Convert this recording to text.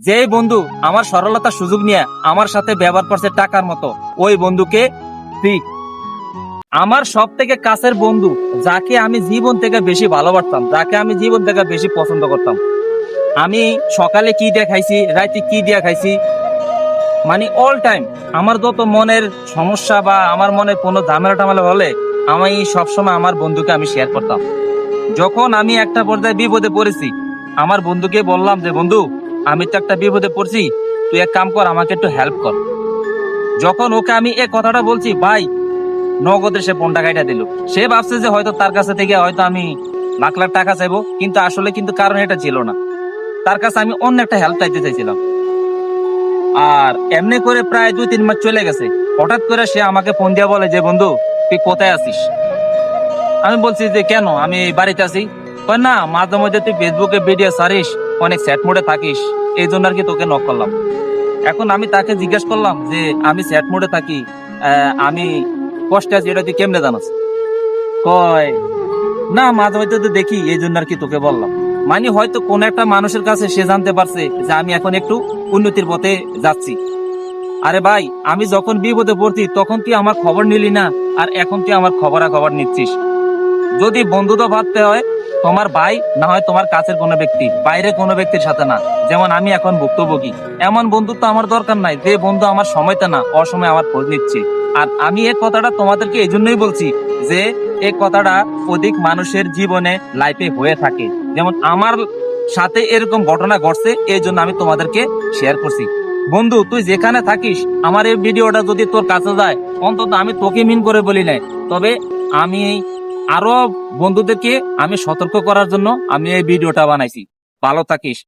যে বন্ধু আমার সরলতার সুযোগ নিয়ে আমার সাথে ব্যবহার করছে টাকার মতো, ওই বন্ধুকে আমার সব থেকে কাছের বন্ধু, যাকে আমি জীবন থেকে বেশি ভালোবাসতাম, যাকে আমি জীবন থেকে বেশি পছন্দ করতাম। আমি সকালে কি দিয়ে খাইছি রাতে কি দিয়ে খাইছি মানে অল টাইম আমার যত মনের সমস্যা বা আমার মনে কোনো ঝামেলা টামেলা হলে আমি সবসময় আমার বন্ধুকে আমি শেয়ার করতাম। যখন আমি একটা পর্যায়ে বিপদে পড়েছি, আমার বন্ধুকে বললাম যে, বন্ধু আমি তো একটা বিপদে পড়ছি, তুই এক কাম কর, আমাকে একটু হেল্প কর। যখন ওকে আমি এ কথাটা বলছি, ভাই, নগদে সে ফোনটা কাইটা দিল। সে ভাবছে যে হয়তো তার কাছে থেকে হয়তো আমি লাখ লাখ টাকা চাইব, কিন্তু আসলে কিন্তু কারণ এটা ছিল না। তার কাছে আমি অন্য একটা হেল্প চাইতে চাইছিলাম। আর এমনি করে প্রায় দুই তিন মাস চলে গেছে। হঠাৎ করে সে আমাকে ফোন দিয়ে বলে যে, বন্ধু, তুই কোথায় আছিস? আমি বলছি যে, কেন? আমি বাড়িতে আছি। না, মাঝে মধ্যে তুই ফেসবুকে ভিডিও সারিস অনেক স্যাট মোডে থাকিস, এই জন্য আর কি তোকে নক করলাম। এখন আমি তাকে জিজ্ঞেস করলাম যে, আমি স্যাট মোডে থাকি আমি কষ্টে আছি, এটা তুই কেমনে জানাস? কয়, না, মাঝে মধ্যে তো দেখি, এই জন্য আর কি তোকে বললাম। মানে হয়তো কোন একটা মানুষের কাছে সে জানতে পারছে যে, আমি এখন একটু উন্নতির পথে যাচ্ছি। আরে ভাই, আমি যখন বিপদে পড়ছি, তখন তুই আমার খবর নিলি না, আর এখন তুই আমার খবরা খবর নিচ্ছিস। যদি বন্ধুত্ব ভাবতে হয় তোমার ভাই না হয় তোমার কাছের কোনো ব্যক্তি বাইরে কোনো ব্যক্তির সাথে না। যেমন আমি এখন ভুক্তভোগী। এমন বন্ধুত্ব আমার দরকার নাই, যে বন্ধু আমার সময়তে না, অসময় আমার খোঁজ নিচ্ছে। আর আমি এই কথাটা তোমাদেরকে এই জন্যই বলছি যে, এই কথাটা অধিক মানুষের জীবনে লাইফে হয়ে থাকে। যেমন আমার সাথে এরকম ঘটনা ঘটছে, এই জন্য আমি তোমাদেরকে শেয়ার করছি। বন্ধু, তুই যেখানে থাকিস, আমার এই ভিডিওটা যদি তোর কাছে যায়, অন্তত আমি তোকে মিন করে বলি নাই। তবে আমি আরও বন্ধুদেরকে আমি সতর্ক করার জন্য আমি এই ভিডিওটা বানাইছি। ভালো থাকিস।